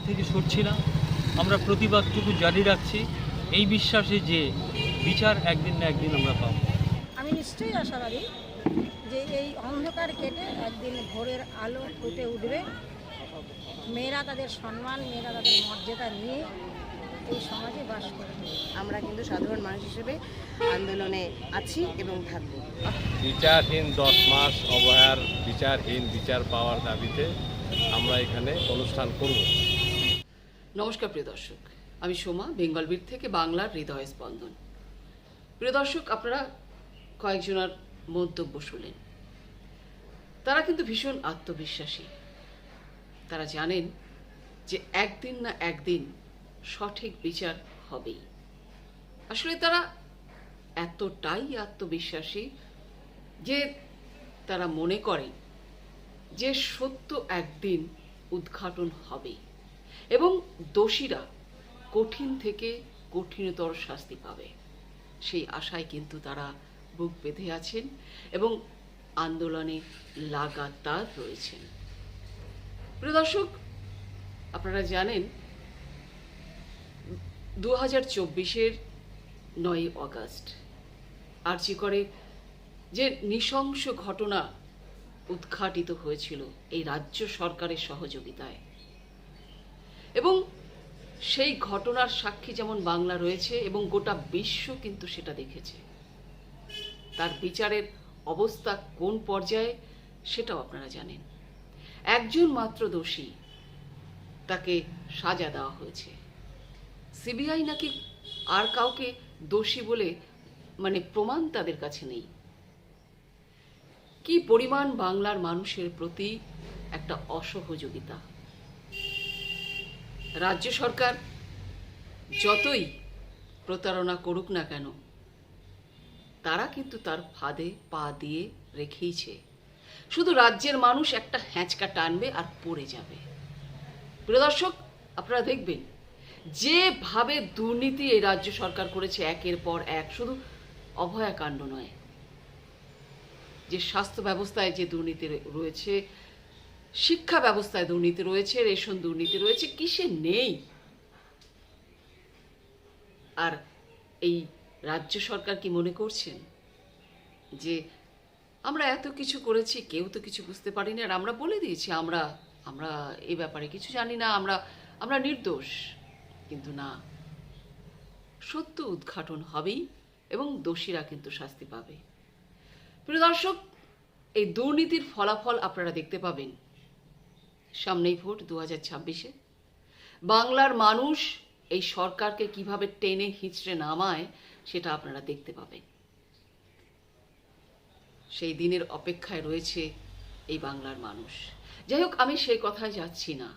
লড়াই থেকে সরছি না আমরা প্রতিবাদটুকু জারি রাখছি। এই বিশ্বাসে যে বিচার একদিন না একদিন আমরা পাবো। আমি নিশ্চয়ই আশাবাদী যে এই অন্ধকার কেটে একদিন ভোরের আলো ফুটে উঠবে। মেয়েরা তাদের সম্মান মেয়েরা তাদের মর্যাদা নিয়ে এই সমাজে বাস করবে। আমরা কিন্তু সাধারণ মানুষ হিসেবে আন্দোলনে আছি এবং থাকব। বিচারহীন দশ মাস অবহার বিচারহীন বিচার পাওয়ার দাবিতে আমরা এখানে অনুষ্ঠান করব। নমস্কার, প্রিয় দর্শক। আমি সোমা বেঙ্গলবীর থেকে বাংলার হৃদয় স্পন্দন। প্রিয় দর্শক, আপনারা কয়েকজনের মন্তব্য শুনলেন। তারা কিন্তু ভীষণ আত্মবিশ্বাসী। তারা জানেন যে একদিন না একদিন সঠিক বিচার হবেই। আসলে তারা এতটাই আত্মবিশ্বাসী যে তারা মনে করেন যে সত্য একদিন উদ্ঘাটন হবেই। এবং দোষীরা কঠিন থেকে কঠিনতর শাস্তি পাবে। সেই আশায় কিন্তু তারা বুক বেঁধে আছেন এবং আন্দোলনে লাগাতার রয়েছেন। প্রিয় দর্শক, আপনারা জানেন দু হাজার চব্বিশের নয়ই অগাস্ট আর্জি করে যে নৃশংস ঘটনা উদ্ঘাটিত হয়েছিল এই রাজ্য সরকারের সহযোগিতায় এবং সেই ঘটনার সাক্ষী যেমন বাংলা রয়েছে এবং গোটা বিশ্ব কিন্তু সেটা দেখেছে। তার বিচারের অবস্থা কোন পর্যায়ে সেটাও আপনারা জানেন। একজন মাত্র দোষী তাকে সাজা দেওয়া হয়েছে। সিবিআই নাকি আর কাউকে দোষী বলে মানে প্রমাণ তাদের কাছে নেই। কি পরিমাণ বাংলার মানুষের প্রতি একটা অসহযোগিতা? রাজ্য সরকার যতই প্রতারণা করুক না কেন, তারা কিন্তু তার ফাঁদে পা দিয়ে রেখেইছে। শুধু রাজ্যের মানুষ একটা হ্যাঁচকা টানবে আর পড়ে যাবে। প্রিয় দর্শক, আপনারা দেখবেন, যেভাবে দুর্নীতি এই রাজ্য সরকার করেছে একের পর এক, শুধু অভয়াকাণ্ড নয়, যে স্বাস্থ্য ব্যবস্থায় যে দুর্নীতি রয়েছে শিক্ষা ব্যবস্থায় দুর্নীতি রয়েছে, রেশন দুর্নীতি রয়েছে, কিসে নেই? আর এই রাজ্য সরকার কি মনে করছেন? যে আমরা এত কিছু করেছি, কেউ তো কিছু বুঝতে পারিনি, আর আমরা বলে দিয়েছি, আমরা আমরা এ ব্যাপারে কিছু জানি না, আমরা আমরা নির্দোষ। কিন্তু না, সত্য উদ্ঘাটন হবেই এবং দোষীরা কিন্তু শাস্তি পাবে। প্রিয় দর্শক, এই দুর্নীতির ফলাফল আপনারা দেখতে পাবেন। সামনেই ভোট দু হাজার ছাব্বিশে। বাংলার মানুষ এই সরকারকে কীভাবে টেনে হিঁচড়ে নামায়, সেটা আপনারা দেখতে পাবেন। সেই দিনের অপেক্ষায় রয়েছে এই বাংলার মানুষ। যাই হোক, আমি সেই কথায় যাচ্ছি না।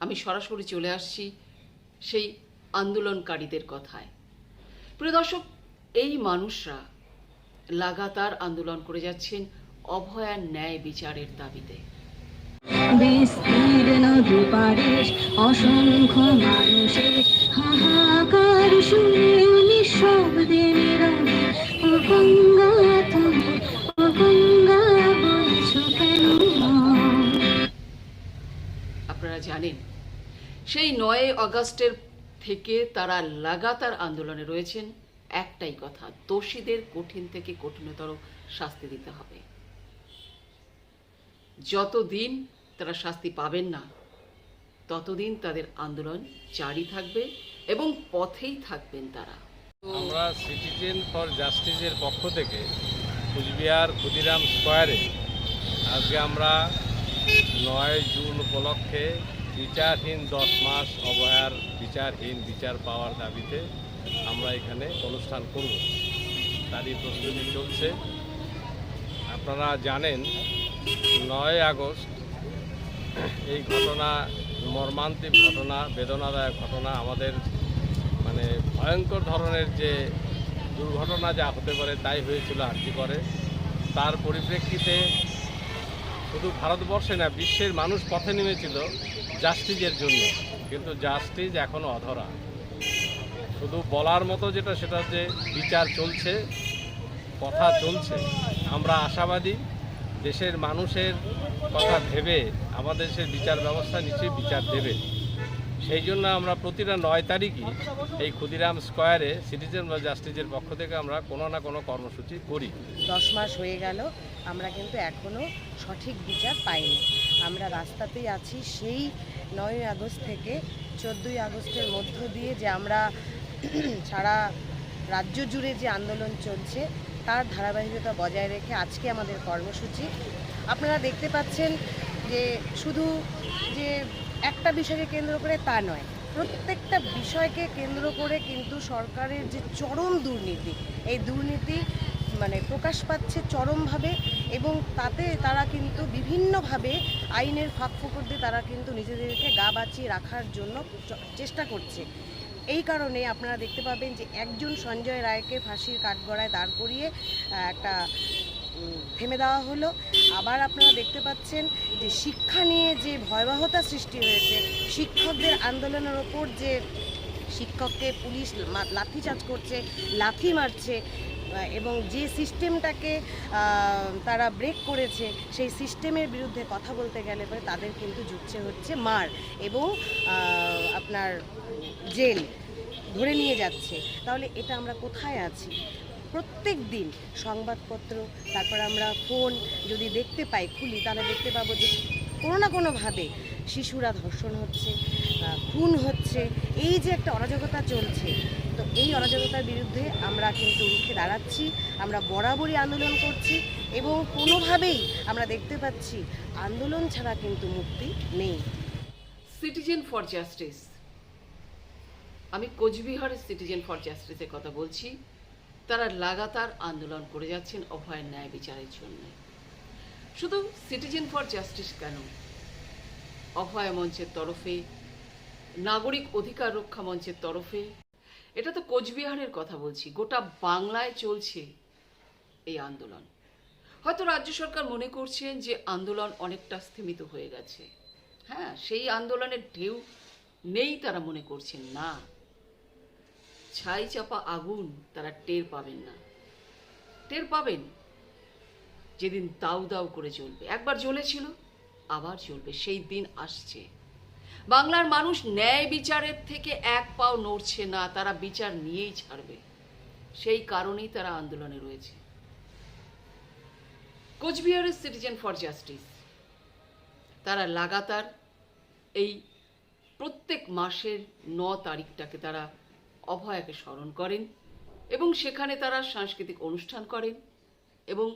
আমি সরাসরি চলে আসছি সেই আন্দোলনকারীদের কথায়। প্রিয় দর্শক, এই মানুষরা লাগাতার আন্দোলন করে যাচ্ছেন অভয়ার ন্যায় বিচারের দাবিতে। বিস্তীর্ণ অসংখ্য মানুষের হাহাকার শুনে আপনারা জানেন, সেই নয় আগস্টের থেকে তারা লাগাতার আন্দোলনে রয়েছেন। একটাই কথা, দোষীদের কঠিন থেকে কঠিনতর শাস্তি দিতে হবে। যতদিন তারা শাস্তি পাবেন না। ততদিন তাদের আন্দোলন জারি থাকবে এবং পথেই থাকবেন তারা। আমরা সিটিজেন ফর জাস্টিসের পক্ষ থেকে কুচবিহার ক্ষুদিরাম স্কোয়ারে আজকে আমরা নয় জুন উপলক্ষে বিচারহীন দশ মাস অবহার, বিচারহীন বিচার পাওয়ার দাবিতে আমরা এখানে অনুষ্ঠান করব। তারই প্রস্তুতি চলছে। আপনারা জানেন, নয় আগস্ট এই ঘটনা, মর্মান্তিক ঘটনা, বেদনাদায়ক ঘটনা আমাদের মানে ভয়ঙ্কর ধরনের যে দুর্ঘটনা যা হতে পারে তাই হয়েছিল আরটি করে। তার পরিপ্রেক্ষিতে শুধু ভারতবর্ষে না, বিশ্বের মানুষ পথে নেমেছিল জাস্টিসের জন্য। কিন্তু জাস্টিস এখনও অধরা। শুধু বলার মতো যেটা, সেটা যে বিচার চলছে, কথা চলছে, আমরা আশাবাদী দেশের মানুষের কথা ভেবে, আমাদের দেশের বিচার ব্যবস্থা নিশ্চয়ই বিচার দেবে। সেই জন্য আমরা প্রতিটা নয় তারিখই এই ক্ষুদিরাম স্কোয়ারে সিটিজেন বা জাস্টিসের পক্ষ থেকে আমরা কোনো না কোনো কর্মসূচি করি। দশ মাস হয়ে গেল, আমরা কিন্তু এখনও সঠিক বিচার পাইনি। আমরা রাস্তাতেই আছি, সেই নয়ই আগস্ট থেকে চোদ্দোই আগস্টের মধ্য দিয়ে যে আমরা সারা রাজ্য জুড়ে যে আন্দোলন চলছে তার ধারাবাহিকতা বজায় রেখে আজকে আমাদের কর্মসূচি। আপনারা দেখতে পাচ্ছেন যে শুধু যে একটা বিষয়কে কেন্দ্র করে তা নয়, প্রত্যেকটা বিষয়কে কেন্দ্র করে কিন্তু সরকারের যে চরম দুর্নীতি, এই দুর্নীতি মানে প্রকাশ পাচ্ছে চরমভাবে এবং তাতে তারা কিন্তু বিভিন্নভাবে আইনের ফাঁক ফোকর দিয়ে তারা কিন্তু নিজেদেরকে গা বাঁচিয়ে রাখার জন্য চেষ্টা করছে। এই কারণে আপনারা দেখতে পাবেন যে একজন সঞ্জয় রায়কে ফাঁসির কাঠগড়ায় দাঁড় করিয়ে একটা থেমে দেওয়া হলো। আবার আপনারা দেখতে পাচ্ছেন যে শিক্ষা নিয়ে যে ভয়াবহতা সৃষ্টি হয়েছে, শিক্ষকদের আন্দোলনের ওপর যে শিক্ষককে পুলিশ লাঠিচার্জ করছে, লাথি মারছে এবং যে সিস্টেমটাকে তারা ব্রেক করেছে, সেই সিস্টেমের বিরুদ্ধে কথা বলতে গেলে পরে তাদের কিন্তু জুটছে হচ্ছে মার এবং আপনার জেল ধরে নিয়ে যাচ্ছে। তাহলে এটা আমরা কোথায় আছি? প্রত্যেক দিন সংবাদপত্র, তারপর আমরা ফোন যদি দেখতে পাই, খুলি, তাহলে দেখতে পাবো যে কোনো না কোনোভাবে শিশুরা ধর্ষণ হচ্ছে খুন হচ্ছে। এই যে একটা অরাজকতা চলছে তো এই অরাজকতার বিরুদ্ধে আমরা কিন্তু রুখে দাঁড়াচ্ছি, আমরা বরাবরই আন্দোলন করছি এবং কোনোভাবেই আমরা দেখতে পাচ্ছি আন্দোলন ছাড়া কিন্তু মুক্তি নেই। সিটিজেন ফর জাস্টিস আমি কোচবিহারের সিটিজেন ফর জাস্টিসের কথা বলছি। তারা লাগাতার আন্দোলন করে যাচ্ছেন অভয়ের ন্যায় বিচারের জন্য। শুধু সিটিজেন ফর জাস্টিস কেন? অভয় মঞ্চের তরফে, নাগরিক অধিকার রক্ষা মঞ্চের তরফে এটা তো কোচবিহারের কথা বলছি। গোটা বাংলায় চলছে এই আন্দোলন। হয়তো রাজ্য সরকার মনে করছেন যে আন্দোলন অনেকটা স্থিমিত হয়ে গেছে। হ্যাঁ সেই আন্দোলনের ঢেউ নেই তারা মনে করছেন, না। ছাই চাপা আগুন তারা টের পাবেন না। টের পাবেন যেদিন দাউ দাউ করে জ্বলবে। একবার জ্বলেছিল, আবার জ্বলবে। সেই দিন আসছে। বাংলার মানুষ ন্যায় বিচারের থেকে এক পাও নড়ছে না, তারা বিচার নিয়েই ছাড়বে। সেই কারণেই তারা আন্দোলনে রয়েছে। কোচবিহারের সিটিজেন ফর জাস্টিস, তারা লাগাতার এই প্রত্যেক মাসের ন তারিখটাকে তারা অভয়াকে স্মরণ করেন এবং সেখানে তারা সাংস্কৃতিক অনুষ্ঠান করেন এবং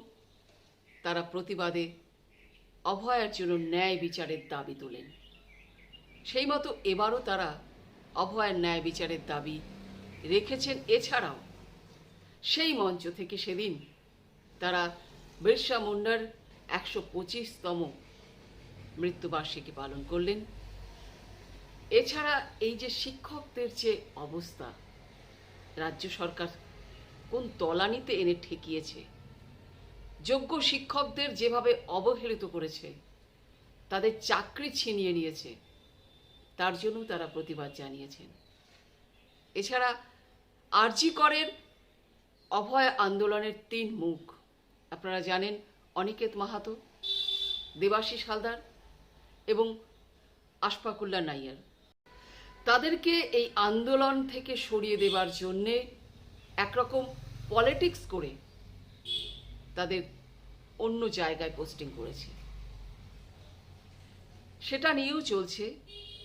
তারা প্রতিবাদে অভয়ার জন্য ন্যায় বিচারের দাবি তোলেন। সেই মতো এবারও তারা অভয়ের ন্যায় বিচারের দাবি রেখেছেন এছাড়াও। সেই মঞ্চ থেকে সেদিন তারা বিরসা মুন্ডার একশো পঁচিশতম মৃত্যুবার্ষিকী পালন করলেন। এছাড়া এই যে শিক্ষকদের যে অবস্থা, রাজ্য সরকার কোন তলানিতে এনে ঠেকিয়েছে, যোগ্য শিক্ষকদের যেভাবে অবহেলিত করেছে, তাদের চাকরি ছিনিয়ে নিয়েছে তার জন্য তারা প্রতিবাদ জানিয়েছেন। এছাড়া আরজি করের অভয় আন্দোলনের তিন মুখ। আপনারা জানেন অনিকেত মাহাতো, দেবাশিস হালদার এবং আশফাকুল্লা নাইয়ার। তাদেরকে এই আন্দোলন থেকে সরিয়ে দেবার জন্যে একরকম পলিটিক্স করে তাদের অন্য জায়গায় পোস্টিং করেছে। সেটা নিয়েও চলছে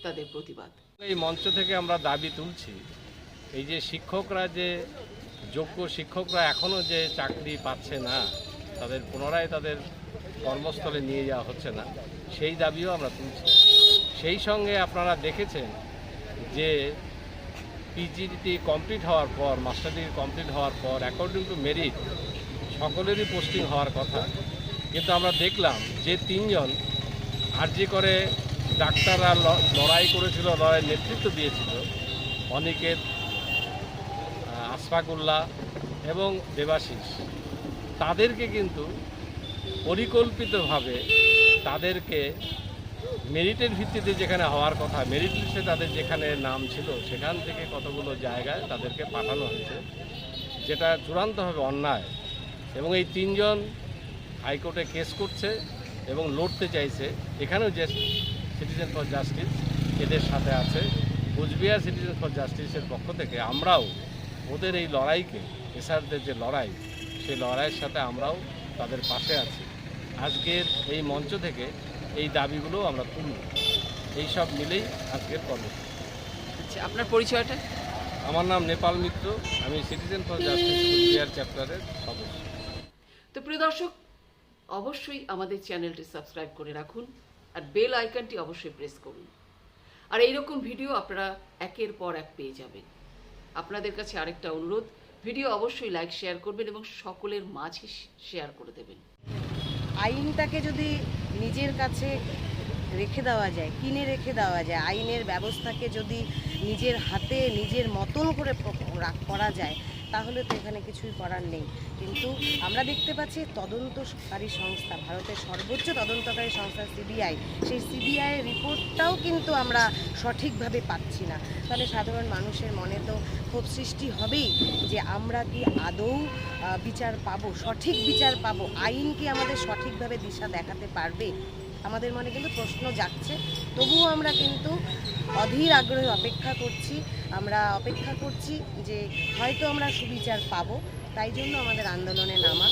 তাদের প্রতিবাদ। এই মঞ্চ থেকে আমরা দাবি তুলছি, এই যে শিক্ষকরা যে যোগ্য শিক্ষকরা এখনও যে চাকরি পাচ্ছে না, তাদের পুনরায় তাদের কর্মস্থলে নিয়ে যাওয়া হচ্ছে না, সেই দাবিও আমরা তুলছি। সেই সঙ্গে আপনারা দেখেছেন যে পিজিটি কমপ্লিট হওয়ার পর মাস্টার ডিগ্রি কমপ্লিট হওয়ার পর অ্যাকর্ডিং টু মেরিট সকলেরই পোস্টিং হওয়ার কথা। কিন্তু আমরা দেখলাম যে তিনজন আরজি করে ডাক্তাররা লড়াই করেছিল, লড়াইয়ের নেতৃত্ব দিয়েছিল। অনিকেত আশফাকুল্লাহ এবং দেবাশিস। তাদেরকে কিন্তু পরিকল্পিতভাবে তাদেরকে মেরিটের ভিত্তিতে যেখানে হওয়ার কথা, মেরিট লিস্টে তাদের যেখানে নাম ছিল, সেখান থেকে কতগুলো জায়গায় তাদেরকে পাঠানো হয়েছে, যেটা চূড়ান্তভাবে অন্যায়। এবং এই তিনজন হাইকোর্টে কেস করছে এবং লড়তে চাইছে। এখানেও যে সিটিজেন ফর জাস্টিস এদের সাথে আছে। কোচবিহার সিটিজেন ফর জাস্টিসের পক্ষ থেকে আমরাও ওদের এই লড়াইকে এসআরদের যে লড়াই সেই লড়াইয়ের সাথে আমরাও তাদের পাশে আছি। আজকের এই মঞ্চ থেকে এই দাবিগুলো আমরা তুলব। এই সব মিলেই আজকের কর্মসূচি আচ্ছা আপনার পরিচয়টা? আমার নাম নেপাল মিত্র আমি সিটিজেন ফর জাস্টিস কোচবিহার চ্যাপ্টারের সদস্য। তো প্রিয় দর্শক অবশ্যই আমাদের চ্যানেলটি সাবস্ক্রাইব করে রাখুন। আর বেল আইকনটি অবশ্যই প্রেস করুন। আর এইরকম ভিডিও আপনারা একের পর এক পেয়ে যাবেন। আপনাদের কাছে আরেকটা অনুরোধ ভিডিও অবশ্যই লাইক শেয়ার করবেন এবং সকলের মাঝে শেয়ার করে দেবেন। আইনটাকে যদি নিজের কাছে রেখে দেওয়া যায়, কিনে রেখে দেওয়া যায়, আইনের ব্যবস্থাকে যদি নিজের হাতে, নিজের মতন করে করা যায় তাহলে তো এখানে কিছুই করার নেই। কিন্তু আমরা দেখতে পাচ্ছি তদন্তকারী সংস্থা, ভারতের সর্বোচ্চ তদন্তকারী সংস্থা সিবিআই। সেই সিবিআইয়ের রিপোর্টটাও কিন্তু আমরা সঠিকভাবে পাচ্ছি না। তাহলে সাধারণ মানুষের মনে তো ক্ষোভ সৃষ্টি হবেই যে আমরা কি আদৌ বিচার পাবো, সঠিক বিচার পাবো? আইন কি আমাদের সঠিকভাবে দিশা দেখাতে পারবে? আমাদের মনে কিন্তু প্রশ্ন যাচ্ছে তবুও আমরা কিন্তু অধীর আগ্রহে অপেক্ষা করছি, আমরা অপেক্ষা করছি যে হয়তো আমরা সুবিচার পাবো, তাই জন্য আমাদের আন্দোলনে নামা।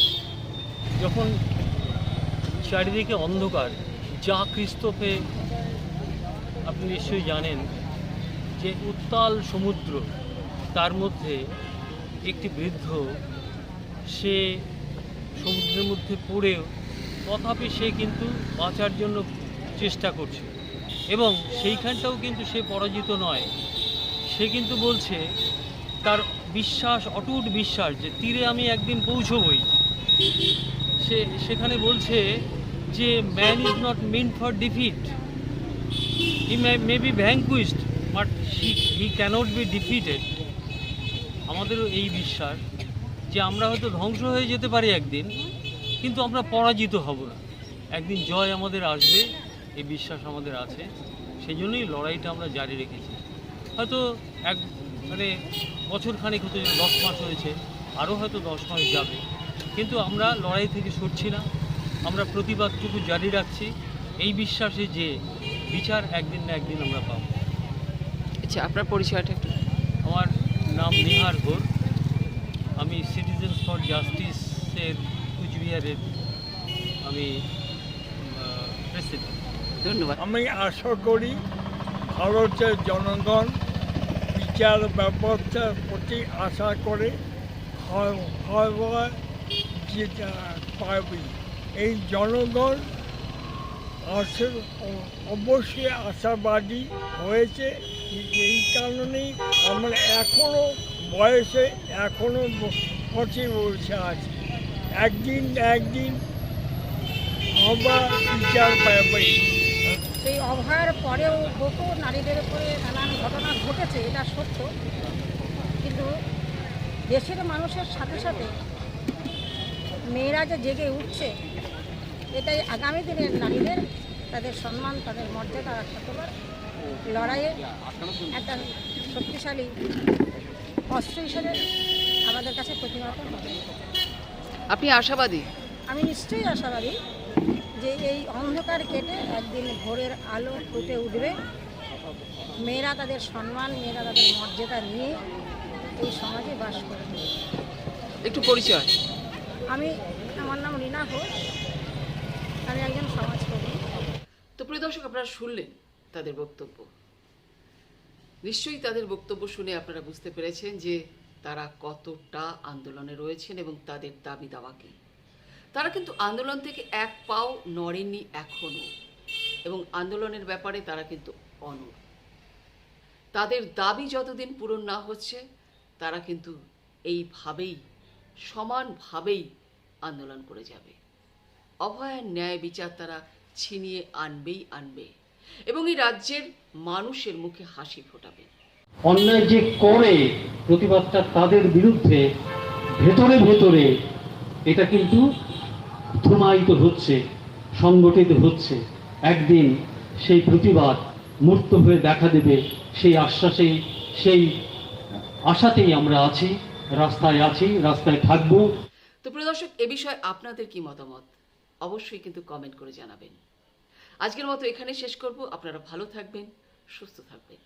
যখন চারিদিকে অন্ধকার, যা ক্রিস্তফে আপনি নিশ্চয়ই জানেন যে উত্তাল সমুদ্র, তার মধ্যে একটি বৃদ্ধ, সে সমুদ্রের মধ্যে পড়েও তথাপি সে কিন্তু বাঁচার জন্য চেষ্টা করছে। এবং সেইখানটাও কিন্তু সে পরাজিত নয়। সে কিন্তু বলছে, তার বিশ্বাস, অটুট বিশ্বাস যে তীরে আমি একদিন পৌঁছবই। সে, সেখানে বলছে যে man is not men for defeat he may be vanquished but he he cannot be defeated আমাদেরও এই বিশ্বাস যে, আমরা হয়তো ধ্বংস হয়ে যেতে পারি একদিন, কিন্তু আমরা পরাজিত হব না। একদিন জয় আমাদের আসবে। এই বিশ্বাস আমাদের আছে। সেই জন্যই লড়াইটা আমরা জারি রেখেছি। হয়তো এক মানে বছর খানেক হতে দশ মাস হয়েছে আরও হয়তো দশ মাস যাবে। কিন্তু আমরা লড়াই থেকে সরছি না। আমরা প্রতিবাদটুকু জারি রাখছি। এই বিশ্বাসে যে বিচার একদিন না একদিন আমরা পাবো। আচ্ছা আপনার পরিচয়টা একটু? আমার নাম নিহার ঘোর। আমি সিটিজেন্স ফর জাস্টিসের কুচবিহারের আমি প্রেসিডেন্ট ধন্যবাদ। আমি আশা করি ভারতের জনগণ বিচার ব্যবস্থার প্রতি আশা করে যেটা পাবে। এই জনগণ অবশ্যই আশাবাদী হয়েছে। এই কারণেই আমরা এখনও বয়সে এখনও পথে বসে আছি। একদিন একদিন আমরা বিচার পাবে। সেই অভয়ের পরেও বহু নারীদের উপরে নানান ঘটনা ঘটেছে এটা সত্য। কিন্তু দেশের মানুষের সাথে সাথে মেয়েরা যে জেগে উঠছে এটাই আগামী দিনের নারীদের তাদের সম্মান তাদের মর্যাদা রক্ষা করবার লড়াইয়ে একটা শক্তিশালী অস্ত্র হিসেবে আমাদের কাছে প্রতিহত হবে। আপনি আশাবাদী? আমি নিশ্চয়ই আশাবাদী। যে এই অন্ধকার কেটে একদিন ভোরের আলো ফুটে উঠবে। মেয়েরা তাদের সম্মান মেয়েরা তাদের মর্যাদা নিয়ে এই সমাজে বাস করবে একটু পরিচয়। আমি আমার নাম রীনা ঘোষ। আমি একজন সমাজকর্মী। তো প্রিয় দর্শক আপনারা শুনলেন তাদের বক্তব্য। নিশ্চয়ই তাদের বক্তব্য শুনে আপনারা বুঝতে পেরেছেন যে তারা কতটা আন্দোলনে রয়েছেন এবং তাদের দাবি দাওয়া কি। তারা কিন্তু আন্দোলন থেকে এক পাও নড়েননি এখনও। এবং আন্দোলনের ব্যাপারে তারা কিন্তু অনড়। তাদের দাবি যতদিন পূরণ না হচ্ছে, তারা কিন্তু এইভাবেই, সমানভাবেই আন্দোলন করে যাবে। অভয়ার ন্যায় বিচার তারা ছিনিয়ে আনবেই আনবে এবং এই রাজ্যের মানুষের মুখে হাসি ফোটাবে। অন্যায় যে করে প্রতিবাদটা তাদের বিরুদ্ধে, ভেতরে ভেতরে, এটা কিন্তু ধুমায়িত হচ্ছে, সংগঠিত হচ্ছে, একদিন সেই প্রতিবাদ মূর্ত হয়ে দেখা দেবে, সেই আশ্বাসেই সেই আশাতেই আমরা আছি, রাস্তায় আছি, রাস্তায় থাকব। তো প্রিয় দর্শক, এ বিষয়ে আপনাদের কি মতামত? অবশ্যই কিন্তু কমেন্ট করে জানাবেন। আজকের মতো এখানে শেষ করব। আপনারা ভালো থাকবেন, সুস্থ থাকবেন।